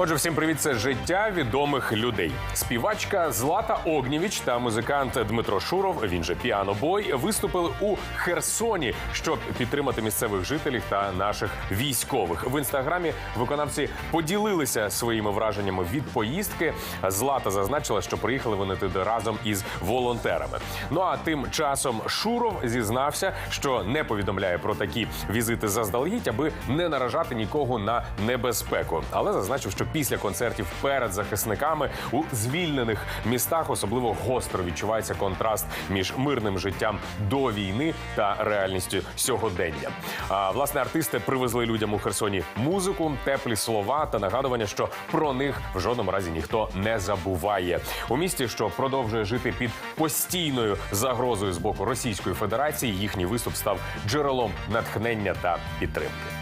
Отже, всім привіт, це життя відомих людей. Співачка Злата Огнєвіч та музикант Дмитро Шуров, він же піанобой, виступили у Херсоні, щоб підтримати місцевих жителів та наших військових. В інстаграмі виконавці поділилися своїми враженнями від поїздки. Злата зазначила, що приїхали вони туди разом із волонтерами. Ну а тим часом Шуров зізнався, що не повідомляє про такі візити заздалегідь, аби не наражати нікого на небезпеку. Але зазначив, що після концертів перед захисниками у звільнених містах особливо гостро відчувається контраст між мирним життям до війни та реальністю сьогодення. А власне артисти привезли людям у Херсоні музику, теплі слова та нагадування, що про них в жодному разі ніхто не забуває. У місті, що продовжує жити під постійною загрозою з боку Російської Федерації, їхній виступ став джерелом натхнення та підтримки.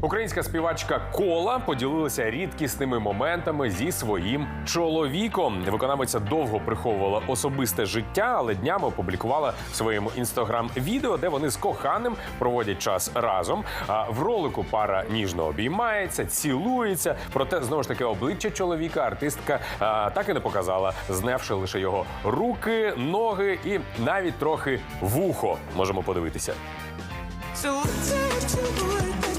Українська співачка Кола поділилася рідкісними моментами зі своїм чоловіком. Виконавиця довго приховувала особисте життя, але днями опублікувала в своєму інстаграм відео, де вони з коханим проводять час разом. А в ролику пара ніжно обіймається, цілується. Проте знову ж таки обличчя чоловіка артистка а, так і не показала, зневши лише його руки, ноги і навіть трохи вухо. Можемо подивитися.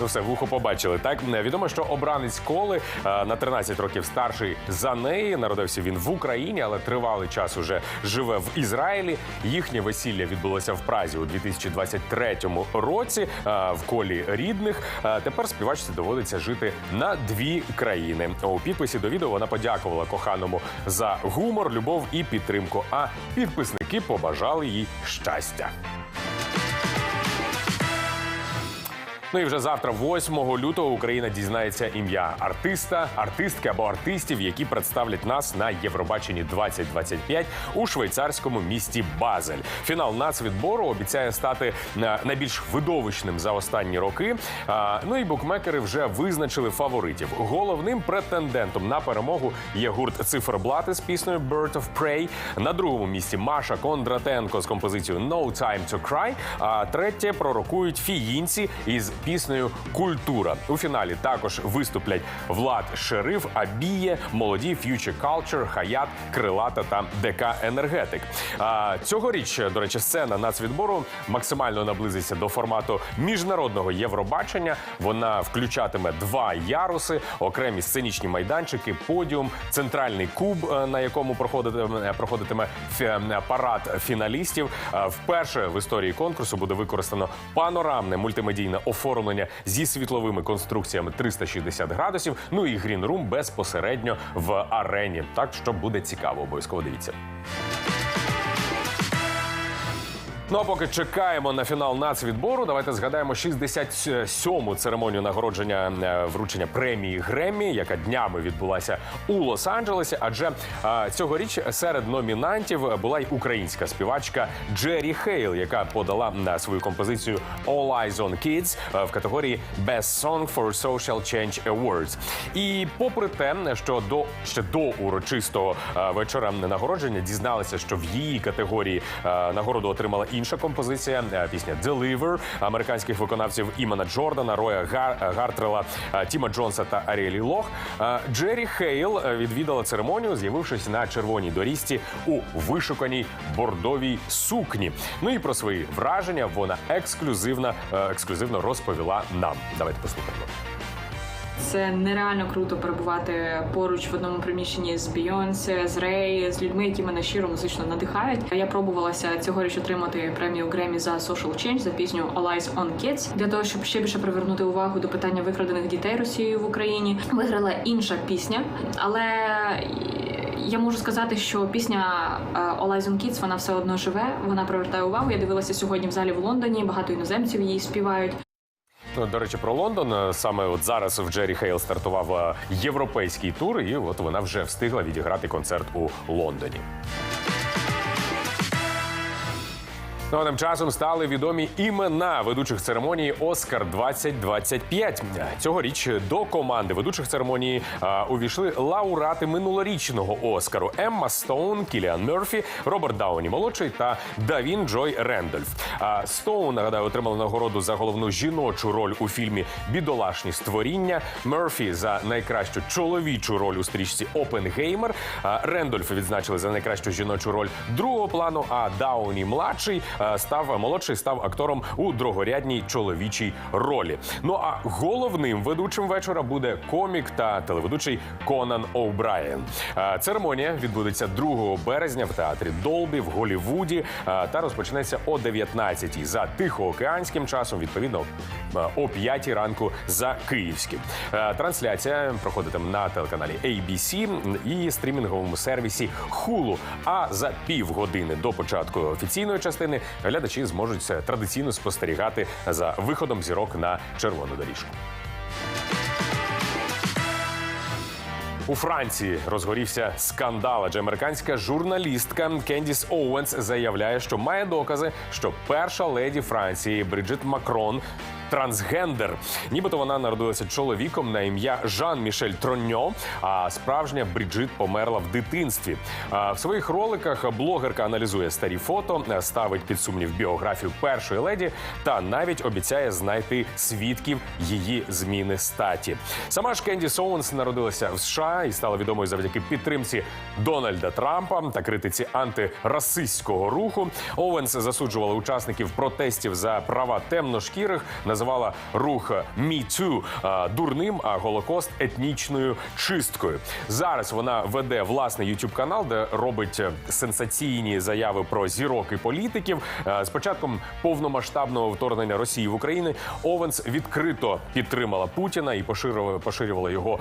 Ну все, вухо побачили. Так відомо, що обранець коли е, на 13 років старший за неї. Народився він в Україні, але тривалий час уже живе в Ізраїлі. Їхнє весілля відбулося в Празі у 2023 році. е, В колі рідних Е, тепер співачці доводиться жити на дві країни. У підписі до відео вона подякувала коханому за гумор, любов і підтримку. А підписники побажали їй щастя. Ну і вже завтра, 8 лютого, Україна дізнається ім'я артиста, артистки або артистів, які представлять нас на Євробаченні 2025 у швейцарському місті Базель. Фінал нацвідбору обіцяє стати е, найбільш видовищним за останні роки. Ну і букмекери вже визначили фаворитів. Головним претендентом на перемогу є гурт Циферблати з піснею Bird of Prey. На другому місці Маша Кондратенко з композицією No Time to Cry. А третє пророкують фіїнці із піснею Культура. У фіналі також виступлять Влад Шериф, Абіє, молоді Future Culture, Хаят, Крилата та ДК Енергетик. А цьогоріч, до речі, сцена нацвідбору максимально наблизиться до формату міжнародного Євробачення. Вона включатиме два яруси, окремі сценічні майданчики, подіум, центральний куб, е, на якому проходитиме, проходитиме парад фіналістів. Е, Вперше в історії конкурсу буде використано панорамне мультимедійне оформлення зі світловими конструкціями 360 градусів. Ну і грінрум безпосередньо в арені. Так що буде цікаво, обов'язково дивіться. Ну а поки чекаємо на фінал нацвідбору, давайте згадаємо 67-му церемонію нагородження е, вручення премії Греммі, яка днями відбулася у Лос-Анджелесі. Адже е, цьогоріч серед номінантів була й українська співачка Джері Хейл, яка подала на свою композицію All Eyes on Kids е, в категорії Best Song for Social Change Awards. І попри те, що до ще до урочистого е, вечора нагородження дізналися, що в її категорії е, нагороду отримала інша композиція е, пісня Deliver американських виконавців Імана Джордана, Роя Гар- Гартрела, е, Тіма Джонса та Аріелі Лох. Е, Джері Хейл відвідала церемонію, з'явившись на червоній доріжці у вишуканій бордовій сукні. Ну і про свої враження вона ексклюзивно, ексклюзивно розповіла нам. Давайте послухаємо. Це нереально круто перебувати поруч в одному приміщенні з Бейонсе, з Рей, з людьми, які мене щиро музично надихають. Я пробувалася цьогоріч отримати премію Гремі за Social Change за пісню All Eyes on Kids для того, щоб ще більше привернути увагу до питання викрадених дітей Росією в Україні. Виграла інша пісня, але я можу сказати, що пісня е, All Eyes вона все одно живе. Вона привертає увагу. Я дивилася сьогодні в залі в Лондоні. Багато іноземців її співають. До речі, про Лондон е, саме от зараз в Джері Хейл стартував е, європейський тур, і от вона вже встигла відіграти концерт у Лондоні. Ну а тим часом стали відомі імена ведучих церемонії Оскар 2025 Цьогоріч до команди ведучих церемонії а, увійшли лауреати минулорічного Оскару Емма Стоун, Кіліан Мерфі, Роберт Дауні молодший та Давін Джой Рендольф. А Стоун нагадаю отримала нагороду за головну жіночу роль у фільмі Бідолашні створіння. Мерфі за найкращу чоловічу роль у стрічці Опенгеймер. Рендольф відзначили за найкращу жіночу роль другого плану. А Дауні младший став молодший став актором у другорядній чоловічій ролі. Ну а головним ведучим вечора буде комік та телеведучий Конан О'Брайен. Е, Церемонія відбудеться 2 березня в театрі Долбі в Голівуді е, та розпочнеться о 19-й за тихоокеанським часом. Відповідно е, о 5 ранку за київським. Е, Трансляція проходитиме на телеканалі ABC і стрімінговому сервісі Hulu. А за півгодини до початку офіційної частини глядачі зможуть традиційно спостерігати за виходом зірок на червону доріжку. У Франції розгорівся скандал, адже американська журналістка Кендіс Оуенс заявляє, що має докази, що перша леді Франції Бриджит Макрон. Трансгендер, нібито вона народилася чоловіком на ім'я Жан-Мішель Троньо. А справжня Бріджит померла в дитинстві. В своїх роликах блогерка аналізує старі фото, ставить під сумнів біографію першої леді та навіть обіцяє знайти свідків її зміни статі. Сама ж Кенді Соунс народилася в США і стала відомою завдяки підтримці Дональда Трампа та критиці антирасистського руху. Оуенс засуджувала учасників протестів за права темношкірих, називала рух а, дурним, а голокост етнічною чисткою. Зараз вона веде власний youtube канал, де робить е, сенсаційні заяви про зірок і політиків. Е, З початком повномасштабного вторгнення Росії в Україну Овенс відкрито підтримала Путіна і поширювала, поширювала його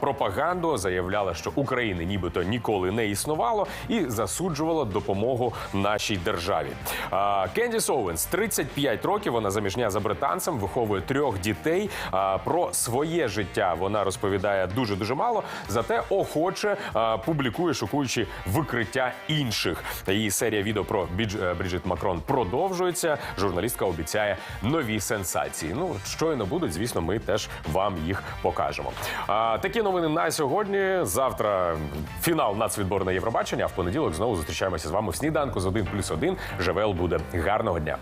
пропаганду. Заявляла, що України нібито ніколи не існувало, і засуджувала допомогу нашій державі. Кендіс Оуенс 35 років. Вона заміжня за британцем, виховує трьох дітей. Про своє життя вона розповідає дуже дуже мало, зате охоче публікує, шокуючи викриття інших. Її серія відео про Бірдж- е, Бріджит Макрон продовжується. Журналістка обіцяє нові сенсації. Ну щойно будуть, звісно, ми теж вам їх покажемо. Такі новини на сьогодні. Завтра фінал нацвідборної Євробачення. А в понеділок знову зустрічаємося з вами в сніданку з 1 плюс 1. ЖВЛ буде гарного дня.